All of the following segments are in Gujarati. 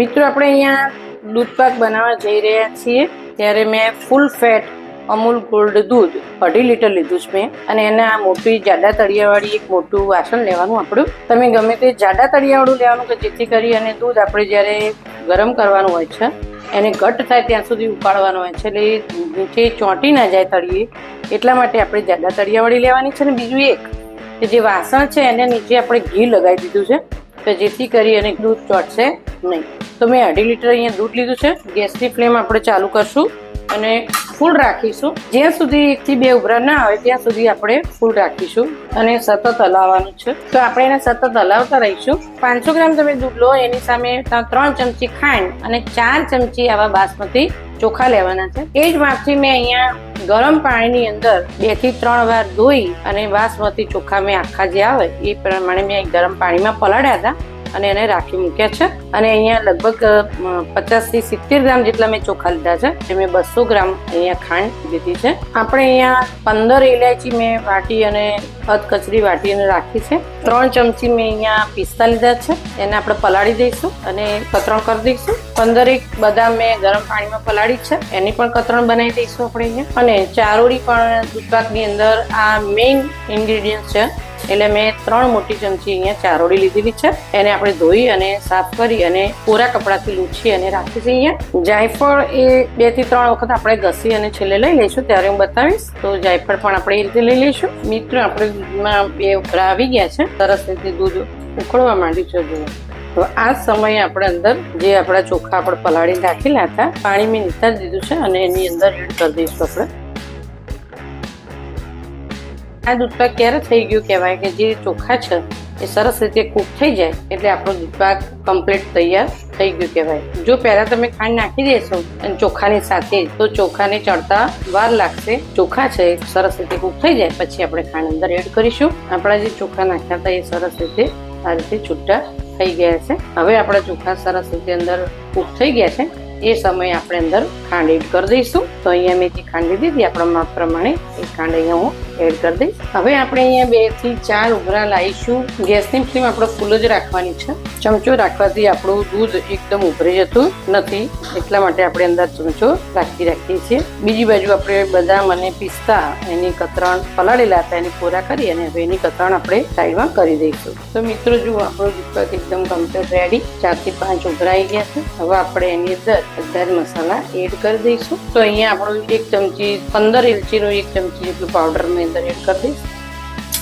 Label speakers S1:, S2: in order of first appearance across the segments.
S1: મિત્રો, આપણે અહીંયા દૂધ પાક બનાવવા જઈ રહ્યા છીએ. ત્યારે મેં ફૂલ ફેટ અમૂલ ગોલ્ડ દૂધ, અઢી લીટર લીધું છે મેં. અને એને આ મોટી જાડા તળિયાવાળી એક મોટું વાસણ લેવાનું આપણું. તમે ગમે તે જાડા તળિયાવાળું લેવાનું કે જેથી કરી અને દૂધ આપણે જ્યારે ગરમ કરવાનું હોય છે, એને ઘટ થાય ત્યાં સુધી ઉકાળવાનું હોય છે, એટલે નીચે ચોંટી ના જાય તળીએ એટલા માટે આપણે જાડા તળિયાવાળી લેવાની છે અને બીજું એક, કે જે વાસણ છે એને નીચે આપણે ઘી લગાવી દીધું છે તો જેથી કરી અને દૂધ ચોંટશે નહીં. તો મેં અઢી લીટર અહીંયા દૂધ લીધું છે. ગેસની ફ્લેમ આપણે ચાલુ કરશું અને ફૂલ રાખીશું. જ્યાં સુધી એકથી બે ઉભરા ના આવે, ત્યાં સુધી આપણે ફૂલ રાખીશું અને સતત હલાવવાનું છે. તો આપણે એને સતત હલાવતા રહીશું. પાંચસો ગ્રામ તમે દૂધ લો, એની સામે ત્રણ ચમચી ખાંડ અને ચાર ચમચી આવા બાસમતી ચોખા લેવાના છે. એ જ માપથી મેં અહીંયા ગરમ પાણીની અંદર બેથી ત્રણ વાર ધોઈ અને બાસમતી ચોખા મેં આખા જે આવે, એ પ્રમાણે મેં ગરમ પાણીમાં પલાળ્યા હતા. અને એને રાખી મૂક્યા છે. અને અહીંયા લગભગ પચાસથી સિત્તેર ગ્રામ જેટલા મેં ચોખા લીધા છે, જે મેં બસો ગ્રામ અહીંયા ખાંડ લીધી છે. આપણે અહીંયા પંદર ઇલાયચી મેં વાટી અને કચરી વાટીને રાખી છે. ત્રણ ચમચી મેં અહીંયા પિસ્તા લીધા છે. એને આપણે પલાળી દઈશું અને કતરણ કરી દઈશું. પંદર એક બદામ મેં ગરમ પાણીમાં પલાળી છે. એની પણ કતરણ બનાવી દઈશું આપણે અહીંયા. અને ચારોળી પણ ગુજરાતની અંદર આ મેઇન ઇન્ગ્રેડિયન્ટ છે. એટલે મેં ત્રણ મોટી ચમચી અહીંયા ચારોળી લીધેલી છે. એને આપણે ધોઈ અને સાફ કરી અને કોરા કપડાથી લૂછી અને રાખી છે અહીંયા. જાયફળ એ બેથી ત્રણ વખત આપણે ઘસી અને છેલ્લે લઈ લઈશું. ત્યારે હું બતાવીશ. તો જાયફળ પણ આપણે એ રીતે લઈ લઈશું. મિત્રો આપણે દૂધમાં બે ઉભરા આવી ગયા છે. સરસ રીતે દૂધ ઉકળવા માંડ્યું છે જુઓ. તો આ સમયે આપણે અંદર જે આપણા ચોખા આપણે પલાળીને રાખેલા હતા પાણી મેં નિતારી દીધું છે અને એની અંદર એડ કરી દઈશું આપણે. આ દૂધપાક ક્યારે થઈ ગયું કહેવાય કે જે ચોખા છે, એ સરસ રીતે કૂક થઈ જાય એટલે આપણો દૂધપાક કમ્પ્લીટ તૈયાર થઈ ગયું કહેવાય. જો પહેલા તમે ખાંડ નાખી દેશો અને ચોખાની સાથે તો ચોખાને ચડતા વાર લાગશે. ચોખા છે સરસ રીતે કૂક થઈ જાય, પછી આપણે ખાંડ અંદર એડ કરીશું. આપણા જે ચોખા નાખ્યા હતા, એ સરસ રીતે આ રીતે છૂટા થઈ ગયા છે. હવે આપણા ચોખા સરસ રીતે અંદર કૂક થઈ ગયા છે. એ સમયે આપણે અંદર ખાંડ એડ કરી દઈશું. તો અહીંયા મેં જે ખાંડ લીધી હતી આપણા માપ પ્રમાણે એ ખાંડ અહીંયા હું એડ કરી દઈશ. હવે આપણે અહીંયા બેથી ચાર ઉભરા લાવીશું. ગેસની ફ્લેમ આપણે ફૂલ જ રાખવાની છે. ચમચો રાખવાથી આપણું દૂધ એકદમ ઉભરી જતું નથી. એટલા માટે આપણે અંદર ચમચો રાખી રાખીએ છીએ. બીજી બાજુ આપણે બદામ અને પિસ્તા એની કતરણ પલાળેલા હતા, એની કોરા કરી અને હવે એની કતરણ આપણે સાઈડમાં કરી દઈશું. તો મિત્રો, જુઓ, આપણો દીપક એકદમ કમ્પ્લીટ રેડી ચારથી પાંચ ઉભરાઈ ગયા છે. હવે આપણે એની અંદર બધા મસાલા એડ કરી દઈશું. તો અહીંયા આપણું એક ચમચી, પંદર ઇલચીનો એક ચમચી જેટલું પાવડર મેં અંદર એડ કરી દઈશ.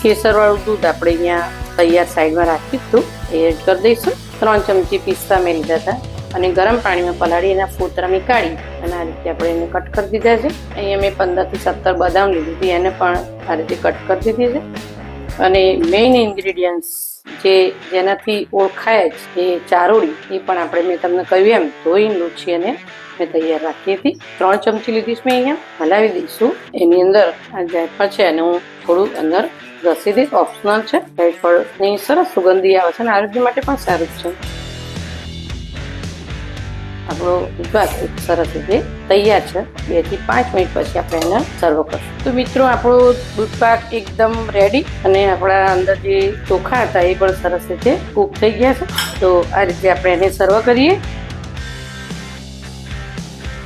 S1: કેસરવાળું દૂધ આપણે અહીંયા તૈયાર સાઈડમાં રાખ્યું હતું, એ એડ કરી દઈશું. ત્રણ ચમચી પિસ્તા મેં લીધા હતા અને ગરમ પાણીમાં પલાળી એના ફોતરામી કાઢી અને આ રીતે આપણે એને કટ કરી દીધા છે. અહીંયા મેં પંદરથી સત્તર બદામ લીધી હતી, એને પણ આ રીતે કટ કરી દીધી છે. અને મેઇન ઇન્ગ્રીડિયન્ટ્સ જે જેનાથી ઓળખાય જ એ ચારોળી, એ પણ આપણે મેં તમને કહ્યું એમ, ધોઈ, લૂછી અને મેં તૈયાર રાખી હતી. ત્રણ ચમચી લીધી મેં અહીંયા, હલાવી દઈશું. એની અંદર આ જાયફળ છે અને હું થોડું અંદર ઘસી દઈશ. ઓપ્શનલ છે. જાયફળની સરસ સુગંધી આવે છે અને આરોગ્ય માટે પણ સારું છે. આપણો દૂધપાક એક સરસ રીતે તૈયાર છે. બેથી પાંચ મિનિટ પછી આપણે એને સર્વ કરશું. તો મિત્રો, આપણો દૂધપાક એકદમ રેડી અને આપણા અંદર જે ચોખા હતા એ પણ સરસ રીતે કૂક થઈ ગયા છે. તો આ રીતે આપણે એને સર્વ કરીએ.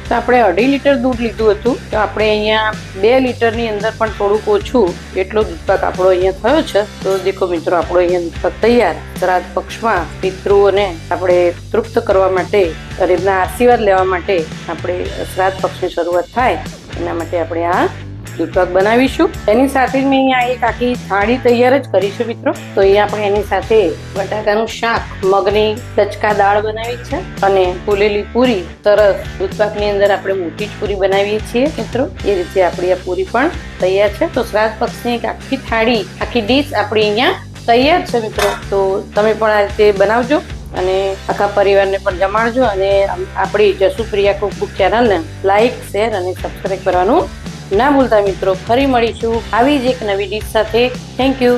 S1: તો આપણે અઢી લીટર દૂધ લીધું હતું. તો આપણે અહીંયા બે લીટરની અંદર પણ થોડુંક ઓછું એટલો દૂધપાક આપણો અહીંયા થયો છે. તો દેખો મિત્રો, આપણો અહીંયા દૂધપાક તૈયાર. શ્રાદ્ધ પક્ષમાં પિતૃઓને આપણે તૃપ્ત કરવા માટે એમના આશીર્વાદ લેવા માટે આપણે શ્રાદ્ધ પક્ષની શરૂઆત થાય. એના માટે આપણે આ દૂધપાક બનાવીશું. એની સાથે જ મેં અહીંયા એક આખી થાળી તૈયાર જ કરીશું મિત્રો. તો અહીંયા આપણે એની સાથે બટાકાનું શાક, મગની ટચકા દાળ બનાવી છે અને ફૂલેલી પૂરી સરસ દૂધપાકની અંદર આપણે મોટી જ પૂરી બનાવીએ છીએ મિત્રો. એ રીતે આપણી આ પૂરી પણ તૈયાર છે. તો શ્રાદ્ધ પક્ષની એક આખી થાળી, આખી ડીશ આપણી અહીંયા તૈયાર છે મિત્રો. તો તમે પણ આ રીતે બનાવજો અને આખા પરિવારને પણ જમાડજો અને આપણી જસુપ્રિયા કુકબુક ચેનલને લાઈક શેર અને સબસ્ક્રાઈબ કરવાનું ના ભૂલતા મિત્રો ફરી મળીશું. આવી જ એક નવી ડીશ સાથે. Thank you